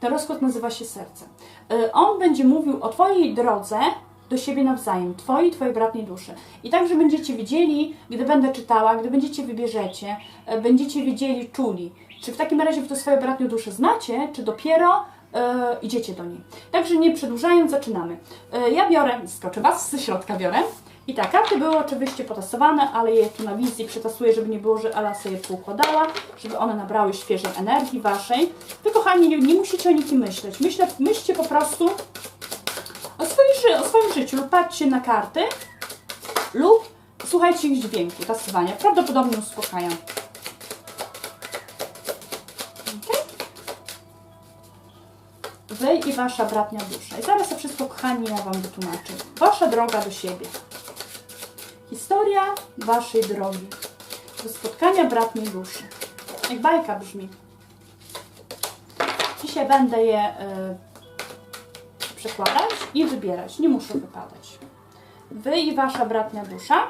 Ten rozkład nazywa się serce. Y, On będzie mówił o Twojej drodze do siebie nawzajem, Twojej Twojej bratniej duszy. I także będziecie widzieli, gdy będę czytała, gdy będziecie wybierzecie, y, będziecie wiedzieli, czuli, czy w takim razie Wy tę swoją bratnią duszę znacie, czy dopiero e, idziecie do niej. Także nie przedłużając, zaczynamy. E, ja biorę, skoczę Was ze środka biorę. I tak, karty były oczywiście potasowane, ale je tu na wizji przetasuję, żeby nie było, że Ela sobie poukładała, żeby one nabrały świeżej energii Waszej. Wy, kochani, nie, nie musicie o nikim myśleć. Myślę, myślcie po prostu o swoim, o swoim życiu lub patrzcie na karty lub słuchajcie ich dźwięku, tasowania. Prawdopodobnie uspokaja. Wy i Wasza bratnia dusza. I zaraz to wszystko, kochani, ja Wam wytłumaczę. Wasza droga do siebie. Historia Waszej drogi. Do spotkania bratniej duszy. Jak bajka brzmi. Dzisiaj będę je y, przekładać i wybierać. Nie muszę wypadać. Wy i Wasza bratnia dusza.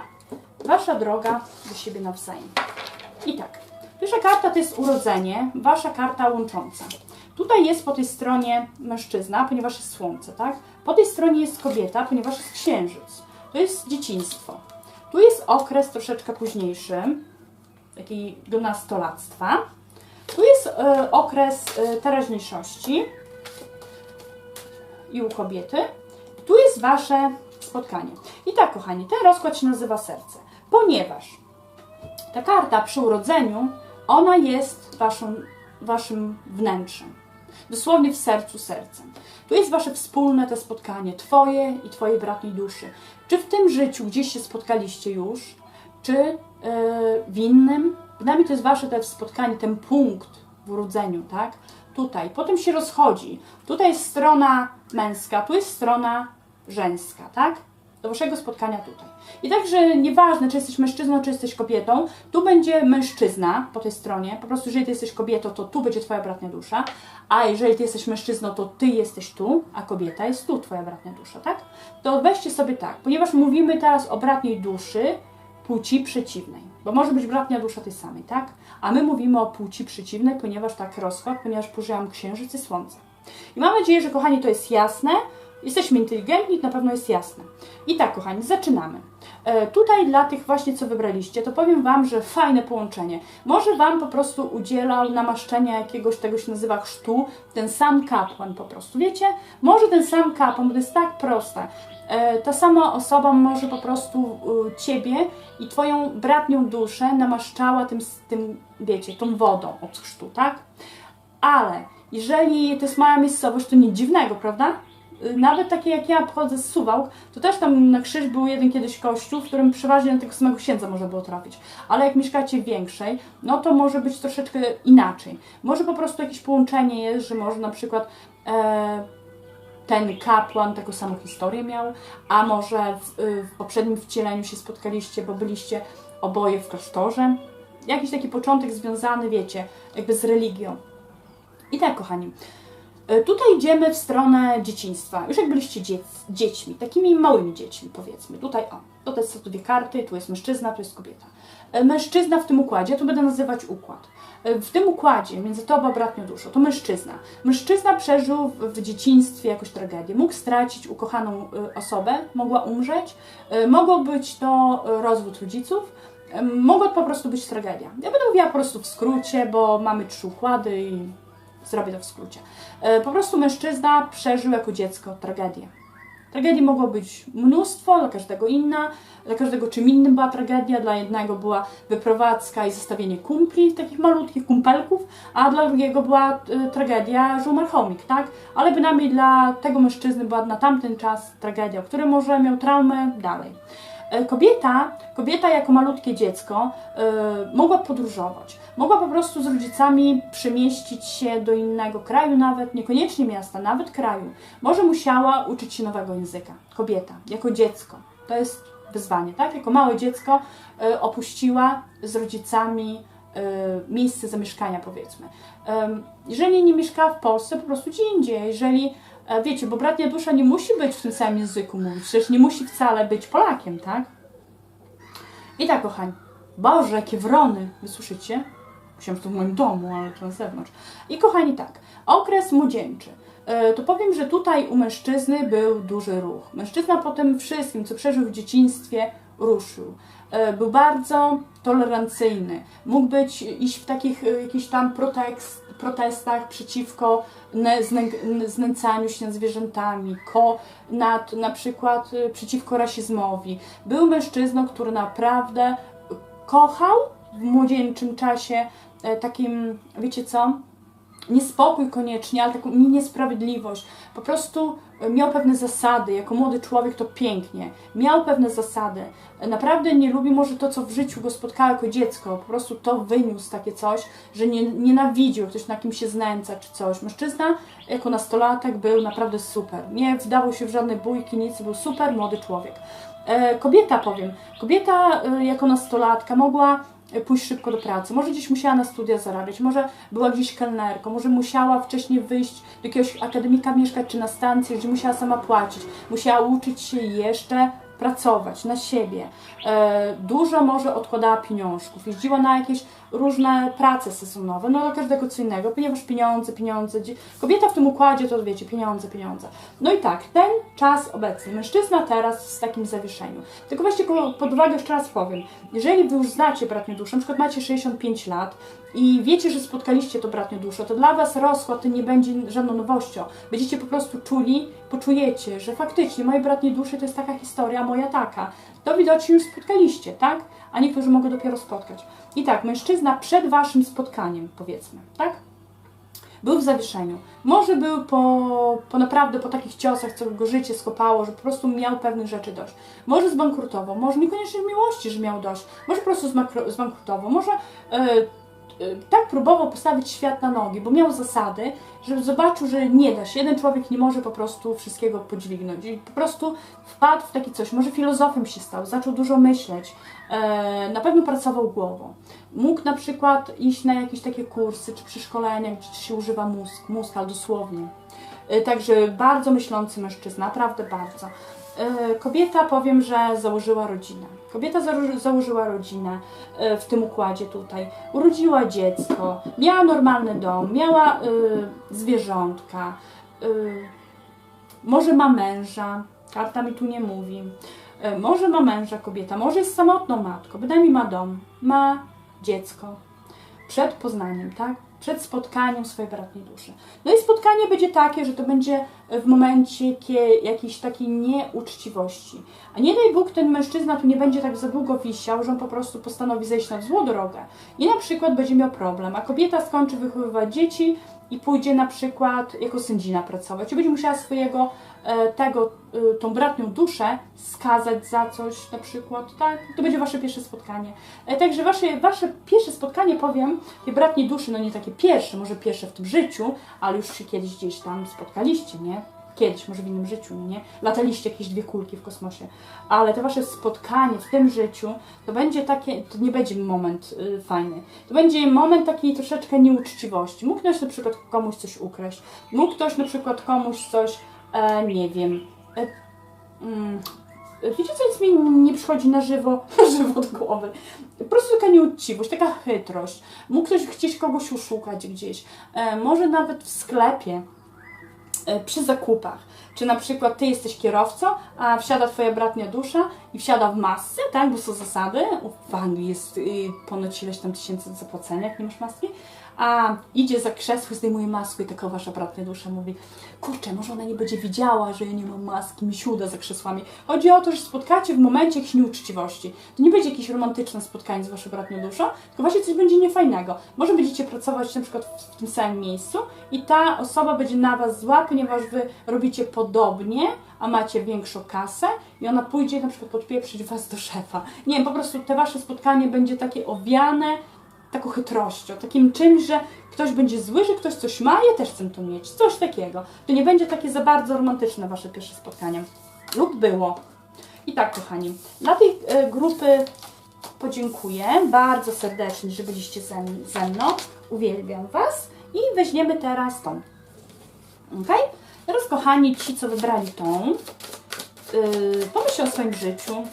Wasza droga do siebie nawzajem. I tak. Pierwsza karta to jest urodzenie, wasza karta łącząca. Tutaj jest po tej stronie mężczyzna, ponieważ jest słońce, tak? Po tej stronie jest kobieta, ponieważ jest księżyc. To jest dzieciństwo. Tu jest okres troszeczkę późniejszy, taki do nastolactwa. Tu jest e, okres e, teraźniejszości i u kobiety. Tu jest wasze spotkanie. I tak, kochani, ten rozkład się nazywa serce, ponieważ ta karta przy urodzeniu, ona jest waszą, waszym wnętrzem. Dosłownie w sercu sercem. Tu jest wasze wspólne te spotkanie, twoje i twojej bratniej duszy. Czy w tym życiu gdzieś się spotkaliście już, czy yy, w innym. Mnie to jest wasze te spotkanie, ten punkt w urodzeniu, tak? Tutaj. Potem się rozchodzi. Tutaj jest strona męska, tu jest strona żeńska, tak? Do waszego spotkania tutaj. I także nieważne, czy jesteś mężczyzną, czy jesteś kobietą, tu będzie mężczyzna po tej stronie. Po prostu, jeżeli ty jesteś kobietą, to tu będzie twoja bratnia dusza, a jeżeli ty jesteś mężczyzną, to ty jesteś tu, a kobieta jest tu, twoja bratnia dusza, tak? To weźcie sobie tak, ponieważ mówimy teraz o bratniej duszy płci przeciwnej, bo może być bratnia dusza tej samej, tak? A my mówimy o płci przeciwnej, ponieważ tak rozkład, ponieważ pożyłam księżyc i słońce. I mam nadzieję, że kochani, to jest jasne. Jesteśmy inteligentni, na pewno jest jasne. I tak, kochani, zaczynamy. E, tutaj dla tych właśnie, co wybraliście, to powiem Wam, że fajne połączenie. Może Wam po prostu udzielał namaszczenia jakiegoś, tego się nazywa chrztu, ten sam kapłan po prostu, wiecie? Może ten sam kapłan, bo to jest tak proste. E, ta sama osoba może po prostu Ciebie i Twoją bratnią duszę namaszczała tym, tym, wiecie, tą wodą od chrztu, tak? Ale jeżeli to jest mała miejscowość, to nic dziwnego, prawda? Nawet takie jak ja pochodzę z Suwałk, to też tam na krzyż był jeden kiedyś kościół, w którym przeważnie na tego samego księdza można było trafić. Ale jak mieszkacie większej, no to może być troszeczkę inaczej. Może po prostu jakieś połączenie jest, że może na przykład e, ten kapłan taką samą historię miał, a może w, w poprzednim wcieleniu się spotkaliście, bo byliście oboje w klasztorze. Jakiś taki początek związany, wiecie, jakby z religią. I tak, kochani, Tutaj idziemy w stronę dzieciństwa. Już jak byliście dzie dziećmi, takimi małymi dziećmi, powiedzmy. Tutaj, o, to są dwie karty, tu jest mężczyzna, tu jest kobieta. E, Mężczyzna w tym układzie, ja tu będę nazywać układ. E, W tym układzie między tobą a bratnią duszą, to mężczyzna. Mężczyzna przeżył w, dzieciństwie jakąś tragedię. Mógł stracić ukochaną e, osobę, mogła umrzeć, e, mogło być to e, rozwód rodziców, e, mogła po prostu być tragedia. Ja będę mówiła po prostu w skrócie, bo mamy trzy układy i zrobię to w skrócie. E, Po prostu mężczyzna przeżył jako dziecko tragedię. Tragedii mogło być mnóstwo, dla każdego inna, dla każdego czym innym była tragedia, dla jednego była wyprowadzka i zostawienie kumpli, takich malutkich kumpelków, a dla drugiego była e, tragedia, że umarł chomik, tak? Ale bynajmniej dla tego mężczyzny była na tamten czas tragedia, który może miał traumę dalej. E, Kobieta, kobieta jako malutkie dziecko e, mogła podróżować. Mogła po prostu z rodzicami przemieścić się do innego kraju, nawet niekoniecznie miasta, nawet kraju. Może musiała uczyć się nowego języka. Kobieta, jako dziecko. To jest wyzwanie, tak? Jako małe dziecko e, opuściła z rodzicami miejsce zamieszkania, powiedzmy. Jeżeli nie mieszkała w Polsce, po prostu gdzie indziej. Jeżeli Wiecie, bo bratnia dusza nie musi być w tym samym języku mówić, przecież nie musi wcale być Polakiem, tak? I tak, kochani. Boże, jakie wrony, wysłyszycie? Myślałam, że to w moim domu, ale to na zewnątrz. I kochani, tak, okres młodzieńczy. E, To powiem, że tutaj u mężczyzny był duży ruch. Mężczyzna po tym wszystkim, co przeżył w dzieciństwie, ruszył. E, Był bardzo tolerancyjny. Mógł być, iść w takich e, jakichś tam protestach przeciwko znęcaniu się zwierzętami, ko, nad, na przykład e, przeciwko rasizmowi. Był mężczyzną, który naprawdę kochał w młodzieńczym czasie e, takim, wiecie co, niespokój koniecznie, ale taką niesprawiedliwość. Po prostu e, miał pewne zasady. Jako młody człowiek to pięknie. Miał pewne zasady. E, Naprawdę nie lubi może to, co w życiu go spotkało jako dziecko. Po prostu to wyniósł takie coś, że nie, nienawidził, ktoś na kim się znęca czy coś. Mężczyzna jako nastolatek był naprawdę super. Nie wdawał się w żadne bójki, nic. Był super młody człowiek. E, Kobieta powiem, kobieta jako nastolatka mogła pójść szybko do pracy, może gdzieś musiała na studia zarabiać, może była gdzieś kelnerką, może musiała wcześniej wyjść do jakiegoś akademika mieszkać czy na stację, gdzie musiała sama płacić, musiała uczyć się jeszcze pracować na siebie. E, Dużo może odkładała pieniążków, jeździła na jakieś różne prace sezonowe, no dla każdego co innego, ponieważ pieniądze, pieniądze, kobieta w tym układzie to wiecie, pieniądze, pieniądze. No i tak, ten czas obecny, mężczyzna teraz w takim zawieszeniu. Tylko weźcie pod uwagę, jeszcze raz powiem, jeżeli wy już znacie bratnią duszę, na przykład macie 65 lat i wiecie, że spotkaliście to bratnią duszę, to dla was rozkład nie będzie żadną nowością. Będziecie po prostu czuli, poczujecie, że faktycznie moje bratnie duszy to jest taka historia, moja taka. To widocznie już spotkaliście, tak? A niektórzy mogą dopiero spotkać. I tak, mężczyzna przed waszym spotkaniem, powiedzmy, tak? Był w zawieszeniu. Może był po, po naprawdę po takich ciosach, co go życie skopało, że po prostu miał pewnych rzeczy dość. Może zbankrutował, może niekoniecznie miłości, że miał dość. Może po prostu zbankrutował, może e, tak próbował postawić świat na nogi, bo miał zasady, że zobaczył, że nie da się. Jeden człowiek nie może po prostu wszystkiego podźwignąć. I po prostu wpadł w takie coś. Może filozofem się stał, zaczął dużo myśleć. E, na pewno pracował głową. Mógł na przykład iść na jakieś takie kursy czy przeszkolenia, gdzie się używa mózg, mózg, dosłownie. E, Także bardzo myślący mężczyzna, naprawdę bardzo. E, Kobieta powiem, że założyła rodzinę. Kobieta założy- założyła rodzinę e, w tym układzie tutaj. Urodziła dziecko, miała normalny dom, miała e, zwierzątka, e, może ma męża, karta mi tu nie mówi. Może ma męża kobieta, może jest samotną matką, bynajmniej ma dom, ma dziecko. Przed poznaniem, tak? Przed spotkaniem swojej bratniej duszy. No i spotkanie będzie takie, że to będzie w momencie kie- jakiejś takiej nieuczciwości. A nie daj Bóg, ten mężczyzna tu nie będzie tak za długo wisiał, że on po prostu postanowi zejść na złą drogę. I na przykład będzie miał problem, a kobieta skończy wychowywać dzieci i pójdzie na przykład jako sędzina pracować. I będzie musiała swojego tego, e, tą bratnią duszę skazać za coś na przykład, tak? To będzie wasze pierwsze spotkanie. E, Także wasze, wasze pierwsze spotkanie, powiem, tej bratniej duszy, no nie takie pierwsze, może pierwsze w tym życiu, ale już się kiedyś gdzieś tam spotkaliście, nie? Kiedyś, może w innym życiu, nie? Lataliście jakieś dwie kulki w kosmosie. Ale to wasze spotkanie w tym życiu, to będzie takie, to nie będzie moment y, fajny. To będzie moment takiej troszeczkę nieuczciwości. Mógł ktoś na przykład komuś coś ukraść. Mógł ktoś na przykład komuś coś, e, nie wiem, e, mm, Wiecie, co jest mi nie przychodzi na żywo, na żywo do głowy? Po prostu taka nieuczciwość, taka chytrość. Mógł ktoś chcieć kogoś oszukać gdzieś. E, może nawet w sklepie, e, przy zakupach. Czy na przykład ty jesteś kierowcą, a wsiada twoja bratnia dusza i wsiada w masce, tak, bo są zasady. W Anglii jest y, ponoć ileś tam tysięcy zapłacenia, jak nie masz maski. A idzie za krzesło, zdejmuje maskę i taka wasza bratnia dusza mówi kurczę, może ona nie będzie widziała, że ja nie mam maski, mi się uda za krzesłami. Chodzi o to, że spotkacie w momencie jakiejś nieuczciwości. To nie będzie jakieś romantyczne spotkanie z waszą bratnią duszą, tylko właśnie coś będzie niefajnego. Może będziecie pracować na przykład w, tym samym miejscu i ta osoba będzie na was zła, ponieważ wy robicie podobnie, a macie większą kasę i ona pójdzie na przykład podpieprzyć was do szefa. Nie po prostu te wasze spotkanie będzie takie owiane taką chytrością, takim czymś, że ktoś będzie zły, że ktoś coś ma, ja też chcę to mieć, coś takiego. To nie będzie takie za bardzo romantyczne wasze pierwsze spotkanie. Lub było. I tak, kochani, dla tej e, grupy podziękuję bardzo serdecznie, że byliście ze, mną. Uwielbiam Was. I weźmiemy teraz tą. Ok? Teraz, kochani, ci, co wybrali tą, yy, pomyślcie o swoim życiu.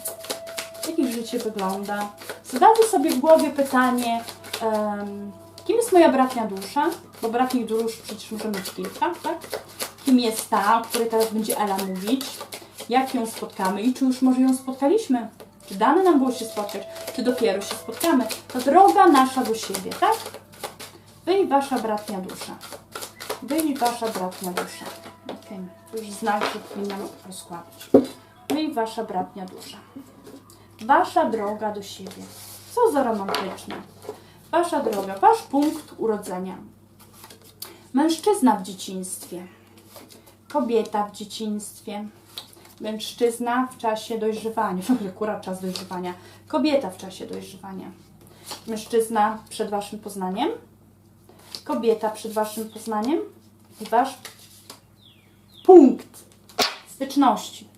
Jak życie wygląda. Zadajcie sobie w głowie pytanie, em, Kim jest moja bratnia dusza? Bo bratnich dusz przecież może mieć kilka, tak? Kim jest ta, o której teraz będzie Ela mówić? Jak ją spotkamy i czy już może ją spotkaliśmy? Czy dane nam było się spotkać? Czy dopiero się spotkamy? To droga nasza do siebie, tak? Wy i wasza bratnia dusza. Wy i wasza bratnia dusza. Okej, to już znak, powinnam rozkładać. Wy i wasza bratnia dusza. Wasza droga do siebie. Co za romantyczne. Wasza droga, wasz punkt urodzenia. Mężczyzna w dzieciństwie. Kobieta w dzieciństwie. Mężczyzna w czasie dojrzewania. W ogóle akurat czas dojrzewania. Kobieta w czasie dojrzewania. Mężczyzna przed waszym poznaniem. Kobieta przed waszym poznaniem. I wasz punkt styczności.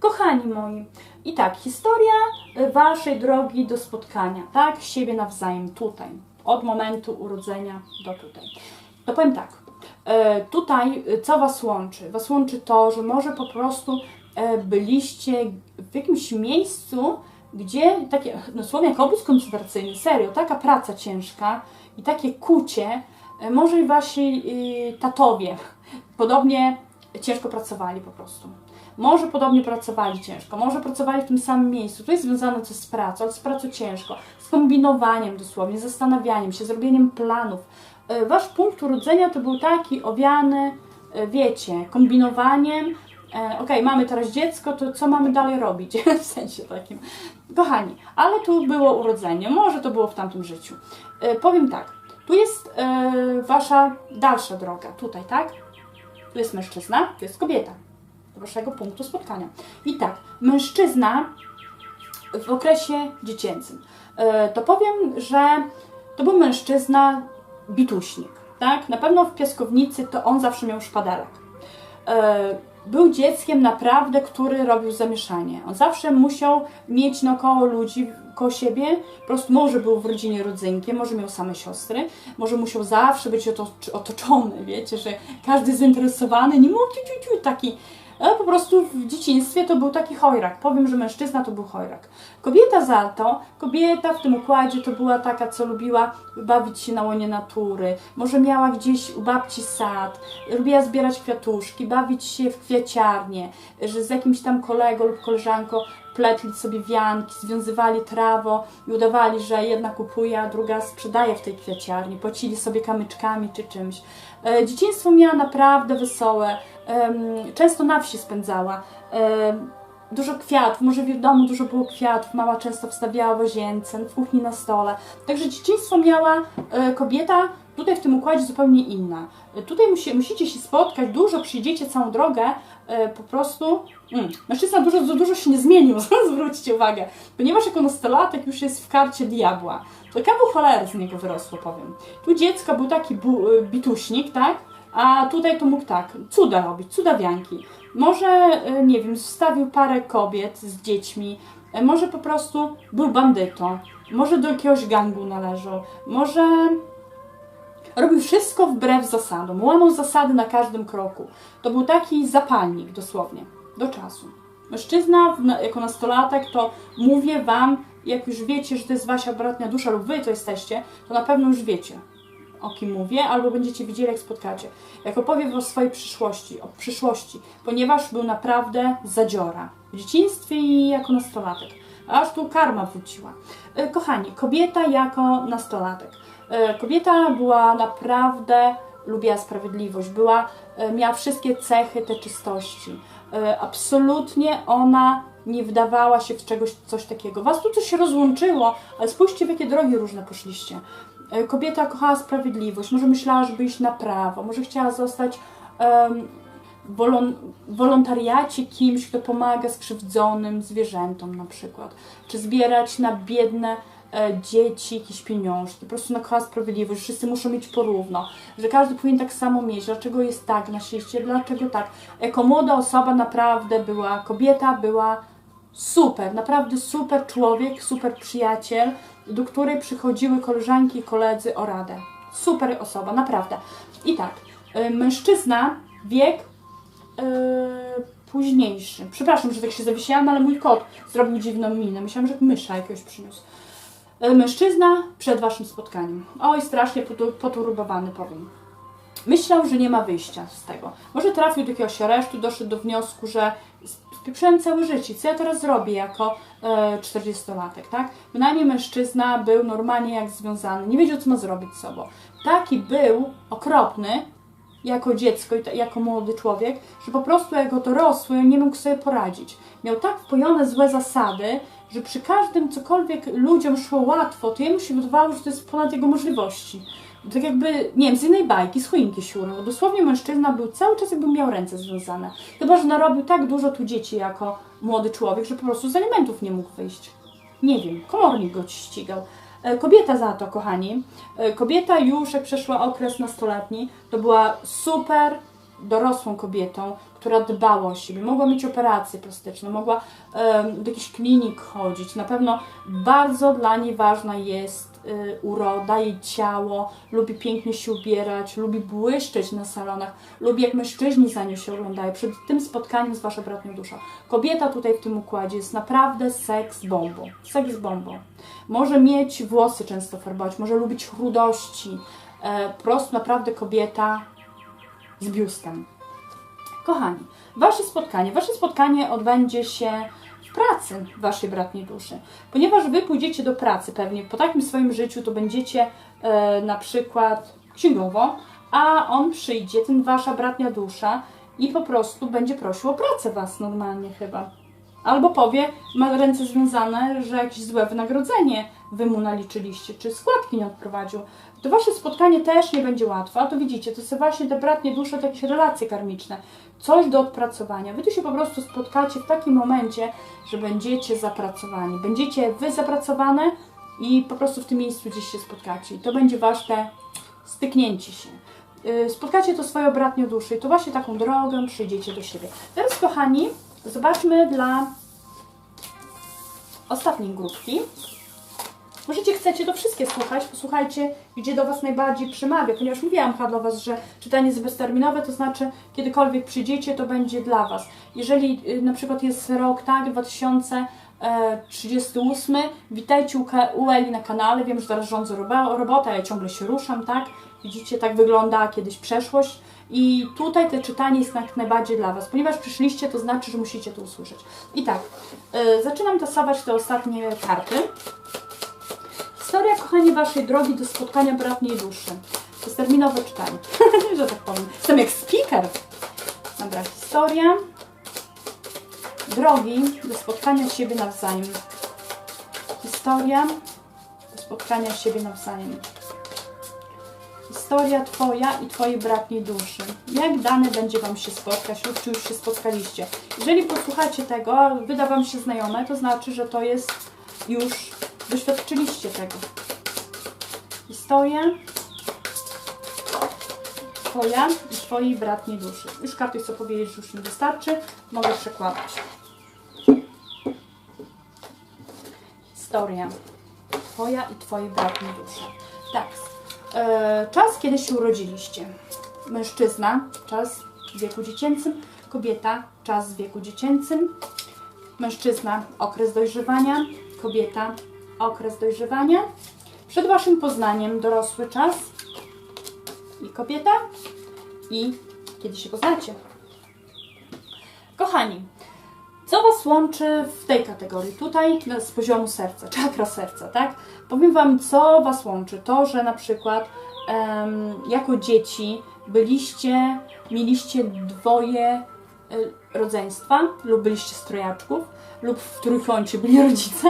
Kochani moi, i tak, historia y, waszej drogi do spotkania, tak, siebie nawzajem, tutaj, od momentu urodzenia do tutaj. To powiem tak, e, tutaj y, co was łączy? Was łączy to, że może po prostu byliście w jakimś miejscu, gdzie takie, dosłownie jak obóz koncentracyjny, serio, taka praca ciężka i takie kucie, może wasi y, tatowie podobnie ciężko pracowali po prostu. Może podobnie pracowali ciężko, może pracowali w tym samym miejscu. To jest związane coś z pracą, ale z pracą ciężko, z kombinowaniem dosłownie, zastanawianiem się, zrobieniem planów. E, Wasz punkt urodzenia to był taki owiany, e, wiecie, kombinowaniem. E, Okej, mamy teraz dziecko, to co mamy dalej robić? w sensie takim. Kochani, ale tu było urodzenie, może to było w tamtym życiu. Powiem tak, tu jest Wasza dalsza droga, tutaj, tak? Tu jest mężczyzna, tu jest kobieta. Waszego punktu spotkania. I tak, mężczyzna w okresie dziecięcym. E, To powiem, że to był mężczyzna bituśnik. Tak? Na pewno w piaskownicy to on zawsze miał szpadelek. E, Był dzieckiem naprawdę, który robił zamieszanie. On zawsze musiał mieć naokoło ludzi, koło siebie. Po prostu może był w rodzinie rodzynkiem, może miał same siostry, może musiał zawsze być oto- otoczony, wiecie, że każdy zainteresowany, nie mógł ciu, ciu, ciu, taki. Ale po prostu w dzieciństwie to był taki chojrak. Powiem, że mężczyzna to był chojrak. Kobieta za to, kobieta w tym układzie to była taka, co lubiła bawić się na łonie natury. Może miała gdzieś u babci sad, lubiła zbierać kwiatuszki, bawić się w kwiaciarnię, że z jakimś tam kolegą lub koleżanką pletli sobie wianki, związywali trawo i udawali, że jedna kupuje, a druga sprzedaje w tej kwiaciarni. Płacili sobie kamyczkami czy czymś. E, Dzieciństwo miała naprawdę wesołe. Często na wsi spędzała. Dużo kwiatów, może w domu dużo było kwiatów, mama często wstawiała w łazience, w kuchni na stole. Także dzieciństwo miała e, kobieta tutaj w tym układzie zupełnie inna. E, Tutaj musi, musicie się spotkać, dużo przyjdziecie całą drogę, e, po prostu mm, mężczyzna dużo, dużo, się nie zmienił, zwróćcie uwagę, ponieważ jako nastolatek już jest w karcie diabła. To kawał cholery z niego wyrosło, powiem. Tu dziecko był taki bu, bituśnik, tak? A tutaj to mógł tak, cuda robić, cudawianki. Może, e, nie wiem, wstawił parę kobiet z dziećmi, e, może po prostu był bandytą, może do jakiegoś gangu należał, może robił wszystko wbrew zasadom, łamał zasady na każdym kroku. To był taki zapalnik dosłownie, do czasu. Mężczyzna jako nastolatek to mówię wam, jak już wiecie, że to jest wasza bratnia dusza lub wy to jesteście, to na pewno już wiecie o kim mówię, albo będziecie widzieli, jak spotkacie. Jak opowiem o swojej przyszłości, o przyszłości, ponieważ był naprawdę zadziora w dzieciństwie i jako nastolatek. Aż tu karma wróciła. E, Kochani, kobieta jako nastolatek. E, Kobieta była naprawdę, lubiła sprawiedliwość, była, e, miała wszystkie cechy te czystości. Absolutnie ona nie wdawała się w czegoś, coś takiego. Was tu coś się rozłączyło, ale spójrzcie, w jakie drogi różne poszliście. E, Kobieta kochała sprawiedliwość, może myślała, żeby iść na prawo, może chciała zostać em, wolon, wolontariacie kimś, kto pomaga skrzywdzonym zwierzętom na przykład, czy zbierać na biedne e, dzieci jakieś pieniążki, po prostu kochała sprawiedliwość, że wszyscy muszą mieć porówno, że każdy powinien tak samo mieć, dlaczego jest tak na świecie, dlaczego tak. Jako młoda osoba naprawdę była, kobieta była super, naprawdę super człowiek, super przyjaciel, do której przychodziły koleżanki i koledzy o radę. Super osoba, naprawdę. I tak, y, mężczyzna, wiek yy, późniejszy. Przepraszam, że tak się zawiesiłam, ale mój kot zrobił dziwną minę. Myślałam, że mysza jakiegoś przyniósł. e, mężczyzna przed waszym spotkaniem. Oj, strasznie potu- poturbowany, powiem. Myślał, że nie ma wyjścia z tego. Może trafił do jakiegoś aresztu, doszedł do wniosku, że spieprzyłem całe życie. Co ja teraz zrobię jako e, 40-latek, tak? Bynajmniej mężczyzna był normalnie jak związany, nie wiedział, co ma zrobić z sobą. Taki był okropny jako dziecko i jako młody człowiek, że po prostu jako dorosły nie mógł sobie poradzić. Miał tak wpojone złe zasady, że przy każdym cokolwiek ludziom szło łatwo, to jemu się wydawało, że to jest ponad jego możliwości. Tak jakby, nie wiem, z innej bajki, z choinki siurą. Dosłownie mężczyzna był cały czas jakby miał ręce związane. Chyba, że narobił tak dużo tu dzieci jako młody człowiek, że po prostu z alimentów nie mógł wyjść. Nie wiem, komornik go ścigał. E, Kobieta za to, kochani. E, Kobieta już jak przeszła okres nastoletni, to była super dorosłą kobietą, która dbała o siebie, mogła mieć operację plastyczną, mogła do jakichś klinik chodzić. Na pewno bardzo dla niej ważna jest y, uroda, jej ciało, lubi pięknie się ubierać, lubi błyszczeć na salonach, lubi jak mężczyźni za nią się oglądają. Przed tym spotkaniem jest wasza bratnia dusza. Kobieta tutaj w tym układzie jest naprawdę seks bombą. Seks bombą. Może mieć włosy często farbować, może lubić chudości. E, po prostu naprawdę kobieta z biustem. Kochani, wasze spotkanie, wasze spotkanie odbędzie się w pracy waszej bratniej duszy. Ponieważ wy pójdziecie do pracy pewnie po takim swoim życiu, to będziecie e, na przykład księgowo, a on przyjdzie, ten wasza bratnia dusza i po prostu będzie prosił o pracę was normalnie chyba. Albo powie, ma ręce związane, że jakieś złe wynagrodzenie wy mu naliczyliście, czy składki nie odprowadził. To wasze spotkanie też nie będzie łatwe, a to widzicie, to są właśnie te bratnie dusze, jakieś relacje karmiczne, coś do odpracowania. Wy tu się po prostu spotkacie w takim momencie, że będziecie zapracowani. Będziecie wy zapracowane i po prostu w tym miejscu gdzieś się spotkacie. I to będzie wasze styknięcie się. Yy, Spotkacie to swoją bratnią duszę i to właśnie taką drogą przyjdziecie do siebie. Teraz, kochani, zobaczmy dla ostatniej grupki. Możecie, chcecie to wszystkie słuchać, posłuchajcie, gdzie do Was najbardziej przemawia, ponieważ mówiłam chyba do Was, że czytanie jest bezterminowe, to znaczy kiedykolwiek przyjdziecie, to będzie dla Was. Jeżeli y, na przykład jest rok, tak, 2038, witajcie u, Eli na kanale, wiem, że teraz rządzę robota, ja ciągle się ruszam, tak, widzicie, tak wygląda kiedyś przeszłość i tutaj to czytanie jest jak najbardziej dla Was, ponieważ przyszliście, to znaczy, że musicie to usłyszeć. I tak, y, zaczynam tasować te ostatnie karty. Historia, kochani, Waszej drogi do spotkania bratniej duszy. To jest terminowe czytanie, że tak powiem. Jestem jak speaker. Dobra, historia drogi do spotkania siebie nawzajem. Historia do spotkania siebie nawzajem. Historia Twoja i Twojej bratniej duszy. Jak dane będzie Wam się spotkać lub czy już się spotkaliście. Jeżeli posłuchacie tego, wyda Wam się znajome, to znaczy, że to jest już doświadczyliście tego. Historia Twoja i Twojej bratniej duszy. Już karty chcę powiedzieć, że już mi wystarczy. Mogę przekładać. Historia Twoja i Twojej bratniej duszy. Tak. E, czas, kiedy się urodziliście. Mężczyzna, czas w wieku dziecięcym. Kobieta, czas w wieku dziecięcym. Mężczyzna, okres dojrzewania. Kobieta, okres dojrzewania. Przed Waszym poznaniem dorosły czas i kobieta i kiedy się poznacie. Kochani, co Was łączy w tej kategorii? Tutaj z poziomu serca, czakra serca, tak? Powiem Wam, co Was łączy. To, że na przykład jako dzieci byliście, mieliście dwoje y, rodzeństwa lub byliście strojaczków lub w trójkącie byli rodzice.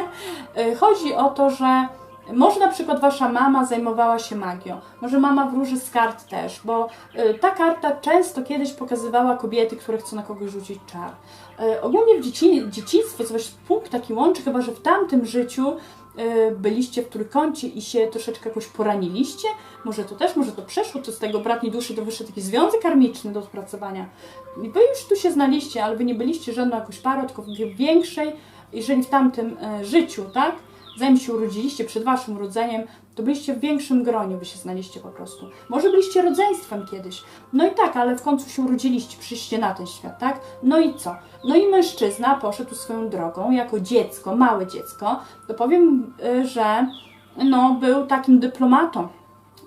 Y, Chodzi o to, że może na przykład wasza mama zajmowała się magią, może mama wróży z kart też, bo y, ta karta często kiedyś pokazywała kobiety, które chcą na kogoś rzucić czar. Y, Ogólnie w dzieci, dzieciństwie coś punkt taki łączy, chyba że w tamtym życiu y, byliście w trójkącie i się troszeczkę jakoś poraniliście, może to też, może to przeszło, to z tego bratniej duszy to wyszedł taki związek karmiczny do odpracowania. I wy już tu się znaliście, ale wy nie byliście żadną jakąś parą, tylko większej, jeżeli w tamtym życiu, tak, zanim się urodziliście, przed waszym urodzeniem, to byliście w większym gronie, wy się znaliście po prostu. Może byliście rodzeństwem kiedyś. No i tak, ale w końcu się urodziliście, przyszliście na ten świat, tak? No i co? No i mężczyzna poszedł swoją drogą jako dziecko, małe dziecko. To powiem, y, że no, był takim dyplomatą.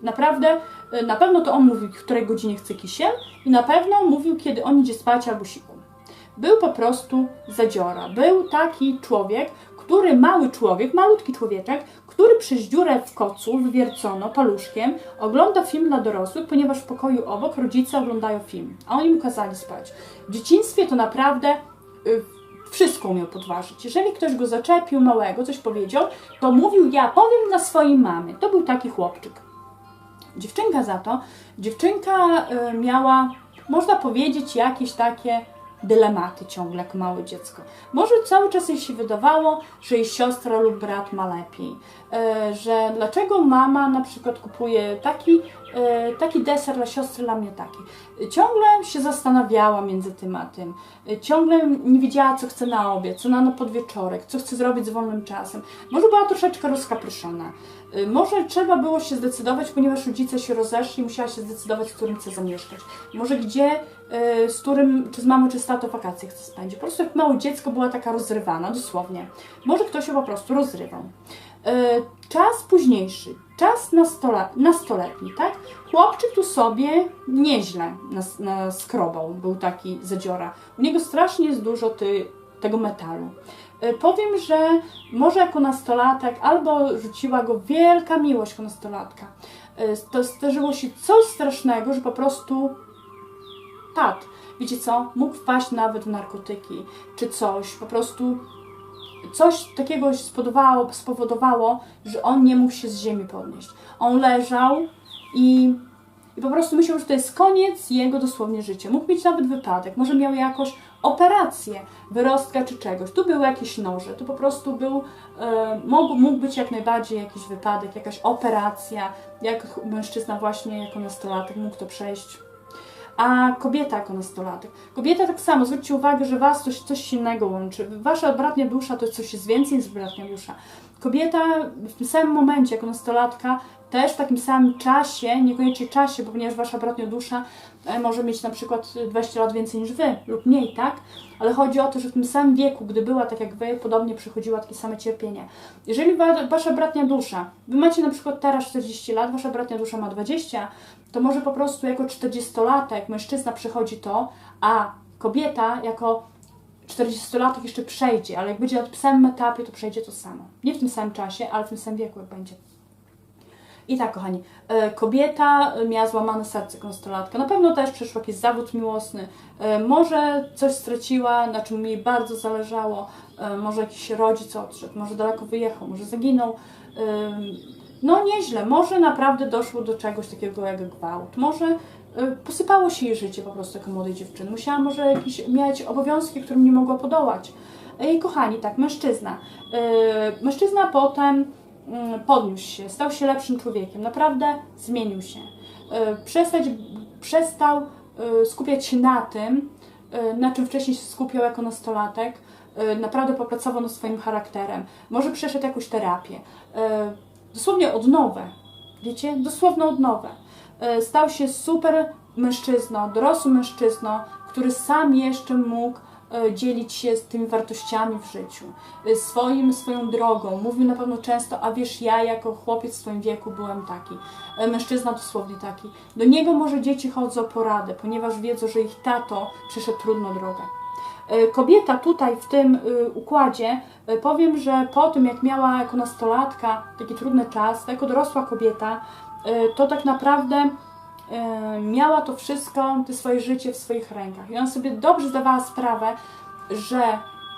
Naprawdę, y, na pewno to on mówił, w której godzinie chce kisiel i na pewno mówił, kiedy on idzie spać albo siku. Był po prostu zadziora. Był taki człowiek, który, mały człowiek, malutki człowieczek, który przez dziurę w kocu wywiercono paluszkiem ogląda film dla dorosłych, ponieważ w pokoju obok rodzice oglądają film, a oni mu kazali spać. W dzieciństwie to naprawdę y, wszystko umiał podważyć. Jeżeli ktoś go zaczepił małego, coś powiedział, to mówił, ja powiem na swojej mamie. To był taki chłopczyk. Dziewczynka za to, dziewczynka y, miała, można powiedzieć, jakieś takie dylematy ciągle jako małe dziecko. Może cały czas jej się wydawało, że jej siostra lub brat ma lepiej, e, że dlaczego mama na przykład kupuje taki, taki deser dla siostry, dla mnie taki. Ciągle się zastanawiała między tym a tym. E, ciągle nie wiedziała, co chce na obiad, co na podwieczorek, co chce zrobić z wolnym czasem. Może była troszeczkę rozkapryszona. Może trzeba było się zdecydować, ponieważ rodzice się rozeszli, musiała się zdecydować, w którym chce zamieszkać. Może gdzie z którym, czy z mamą, czy z tatą wakacje chce spędzić. Po prostu jak małe dziecko była taka rozrywana, dosłownie. Może ktoś się po prostu rozrywał. Czas późniejszy, czas nastoletni, tak? Chłopczyk tu sobie nieźle nas, naskrobał, był taki zadziora. U niego strasznie jest dużo ty, tego metalu. Y, powiem, że może jako nastolatek albo rzuciła go wielka miłość jako nastolatka. To zdarzyło się coś strasznego, że po prostu padł. Wiecie co? Mógł wpaść nawet w narkotyki, czy coś, po prostu coś takiego spowodowało, spowodowało, że on nie mógł się z ziemi podnieść. On leżał i, i po prostu myślał, że to jest koniec jego dosłownie życia. Mógł mieć nawet wypadek, może miał jakąś operację, wyrostka czy czegoś. Tu były jakieś noże, tu po prostu był, e, mógł, mógł być jak najbardziej jakiś wypadek, jakaś operacja, jak mężczyzna właśnie jako nastolatek mógł to przejść a kobieta jako nastolatek. Kobieta tak samo, zwróćcie uwagę, że Was coś, coś innego łączy. Wasza bratnia dusza to jest coś więcej niż bratnia dusza. Kobieta w tym samym momencie jako nastolatka też w takim samym czasie, niekoniecznie czasie, bo ponieważ wasza bratnia dusza e, może mieć na przykład 20 lat więcej niż wy, lub mniej, tak? Ale chodzi o to, że w tym samym wieku, gdy była tak jak wy, podobnie przechodziła takie same cierpienie. Jeżeli wasza bratnia dusza, wy macie na przykład teraz 40 lat, wasza bratnia dusza ma 20, to może po prostu jako 40-latek mężczyzna przechodzi to, a kobieta jako 40-latek jeszcze przejdzie, ale jak będzie na tym samym etapie, to przejdzie to samo. Nie w tym samym czasie, ale w tym samym wieku, jak będzie. I tak, kochani, e, kobieta miała złamane serce konstelatka. Na pewno też przeszła jakiś zawód miłosny. E, może coś straciła, na czym jej bardzo zależało. E, może jakiś rodzic odszedł, może daleko wyjechał, może zaginął. No nieźle, może naprawdę doszło do czegoś takiego jak gwałt. Może posypało się jej życie po prostu jako młodej dziewczyny. Musiała może jakieś mieć obowiązki, którym nie mogła podołać. I kochani, tak, mężczyzna. Mężczyzna potem podniósł się, stał się lepszym człowiekiem, naprawdę zmienił się. E, przestać, przestał e, skupiać się na tym, e, na czym wcześniej się skupiał jako nastolatek, naprawdę popracował nad swoim charakterem, może przeszedł jakąś terapię, dosłownie odnowę, wiecie, dosłownie odnowę. Stał się super mężczyzną, dorosłym mężczyzną, który sam jeszcze mógł dzielić się z tymi wartościami w życiu, e, swoim, swoją drogą. Mówił na pewno często, a wiesz, ja jako chłopiec w swoim wieku byłem taki, e, mężczyzna dosłownie taki. Do niego może dzieci chodzą o poradę, ponieważ wiedzą, że ich tato przeszedł trudną drogę. Kobieta tutaj w tym układzie, powiem, że po tym jak miała jako nastolatka taki trudny czas, jako dorosła kobieta, to tak naprawdę E, miała to wszystko, to swoje życie w swoich rękach. I ona sobie dobrze zdawała sprawę, że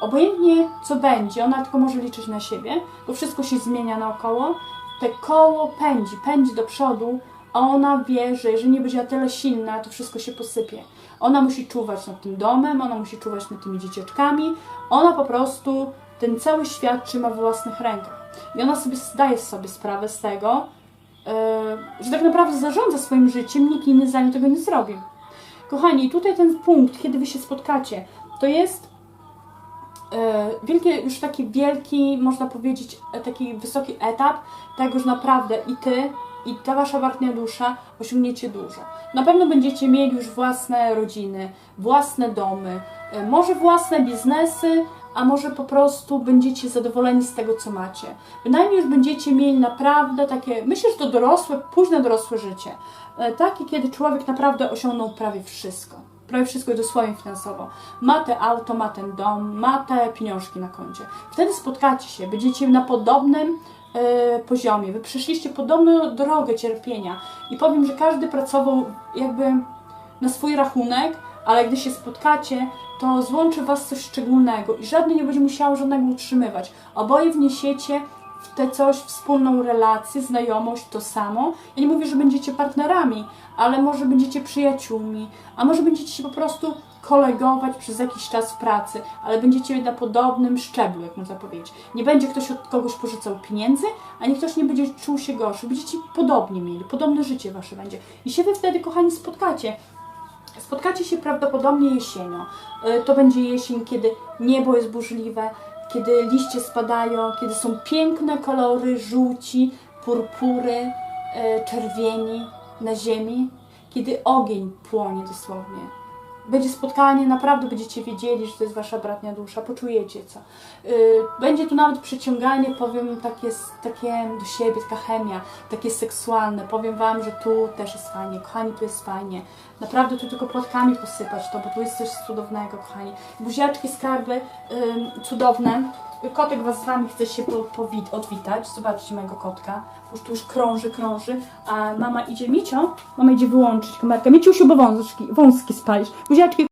obojętnie co będzie, ona tylko może liczyć na siebie, bo wszystko się zmienia naokoło. Te koło pędzi, pędzi do przodu, a ona wie, że jeżeli nie będzie na tyle silna, to wszystko się posypie. Ona musi czuwać nad tym domem, ona musi czuwać nad tymi dzieciaczkami, ona po prostu ten cały świat trzyma w własnych rękach. I ona sobie zdaje sobie sprawę z tego, że tak naprawdę zarządza swoim życiem, nikt inny za nią tego nie zrobi. Kochani, tutaj ten punkt, kiedy wy się spotkacie, to jest e, wielkie, już taki wielki, można powiedzieć, e, taki wysoki etap tego, że naprawdę i ty, i ta wasza wartnia dusza osiągniecie dużo. Na pewno będziecie mieli już własne rodziny, własne domy, może własne biznesy, a może po prostu będziecie zadowoleni z tego, co macie. Bynajmniej już będziecie mieli naprawdę takie, myślę, że to dorosłe, późne dorosłe życie. E, Takie, kiedy człowiek naprawdę osiągnął prawie wszystko. Prawie wszystko dosłownie finansowo. Ma te auto, ma ten dom, ma te pieniążki na koncie. Wtedy spotkacie się, będziecie na podobnym e, poziomie. Wy przeszliście podobną drogę cierpienia i powiem, że każdy pracował jakby na swój rachunek, ale gdy się spotkacie, to złączy was coś szczególnego i żadne nie będzie musiało żadnego utrzymywać. Oboje wniesiecie w te coś, wspólną relację, znajomość, to samo. Ja nie mówię, że będziecie partnerami, ale może będziecie przyjaciółmi, a może będziecie się po prostu kolegować przez jakiś czas w pracy, ale będziecie na podobnym szczeblu, jak można powiedzieć. Nie będzie ktoś od kogoś pożyczał pieniędzy, ani ktoś nie będzie czuł się gorszy. Będziecie podobnie mieli, podobne życie wasze będzie. I się wy wtedy, kochani, spotkacie. Spotkacie się prawdopodobnie jesienią. Y, To będzie jesień, kiedy niebo jest burzliwe, kiedy liście spadają, kiedy są piękne kolory żółci, purpury, y, czerwieni na ziemi, kiedy ogień płonie dosłownie. Będzie spotkanie, naprawdę będziecie wiedzieli, że to jest wasza bratnia dusza, poczujecie co. Y, Będzie tu nawet przyciąganie, powiem, takie, takie do siebie, taka chemia, takie seksualne. Powiem wam, że tu też jest fajnie, kochani, tu jest fajnie. Naprawdę tu tylko płatkami posypać to, bo tu jest coś cudownego, kochani. Buziaczki, skarby, cudowne. Kotek was z wami chce się po, powit- odwitać. Zobaczcie mojego kotka. Już tu już krąży, krąży. A mama idzie, Micio, mama idzie wyłączyć kamerkę. Miciusiu, bo wąski, wąski spalisz. Buziaczki,